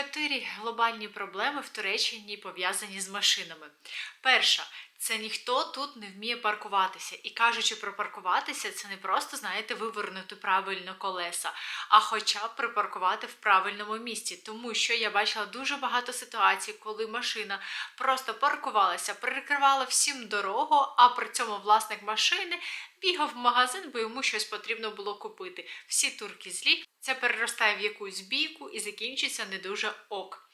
Чотири глобальні проблеми в Туреччині пов'язані з машинами. Перша це ніхто тут не вміє паркуватися. І кажучи про паркуватися, це не просто, знаєте, вивернути правильно колеса, а хоча б припаркувати в правильному місці. Тому що я бачила дуже багато ситуацій, коли машина просто паркувалася, перекривала всім дорогу, а при цьому власник машини бігав в магазин, бо йому щось потрібно було купити. Всі турки злі. Це переростає в якусь бійку і закінчиться не дуже ок.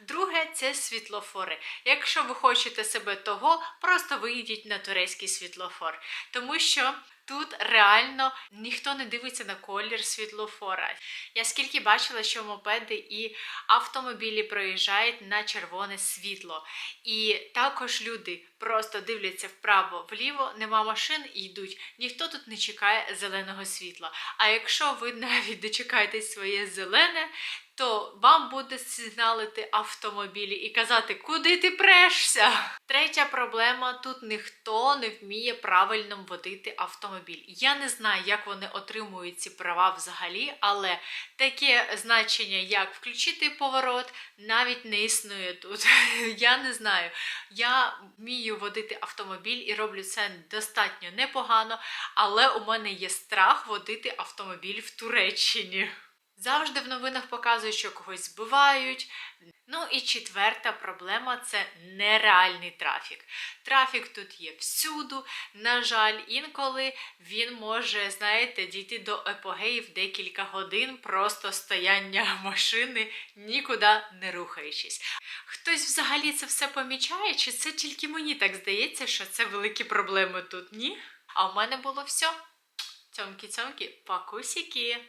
Друге це світлофори. Якщо ви хочете себе того, просто виїдіть на турецький світлофор, тому що тут реально ніхто не дивиться на колір світлофора. Я скільки бачила, що мопеди і автомобілі проїжджають на червоне світло, і також люди просто дивляться вправо-вліво, нема машин і йдуть. Ніхто тут не чекає зеленого світла. А якщо ви навіть дочекаєтесь своє зелене, то вам буде сигналити автомобілі і казати, куди ти прешся. Третя проблема: тут ніхто не вміє правильно водити автомобіль. Я не знаю, як вони отримують ці права взагалі, але таке значення, як включити поворот, навіть не існує тут. Я не знаю. Я вмію водити автомобіль і роблю це достатньо непогано, але у мене є страх водити автомобіль в Туреччині. Завжди в новинах показують, що когось збивають. Ну і четверта проблема це нереальний трафік. Трафік тут є всюду. На жаль, інколи він може, знаєте, дійти до епогеїв декілька годин просто стояння машини, нікуди не рухаючись. Хтось взагалі це все помічає, чи це тільки мені так здається, що це великі проблеми тут, ні? А в мене було все. Цьомкі-цьомкі, пакусіки.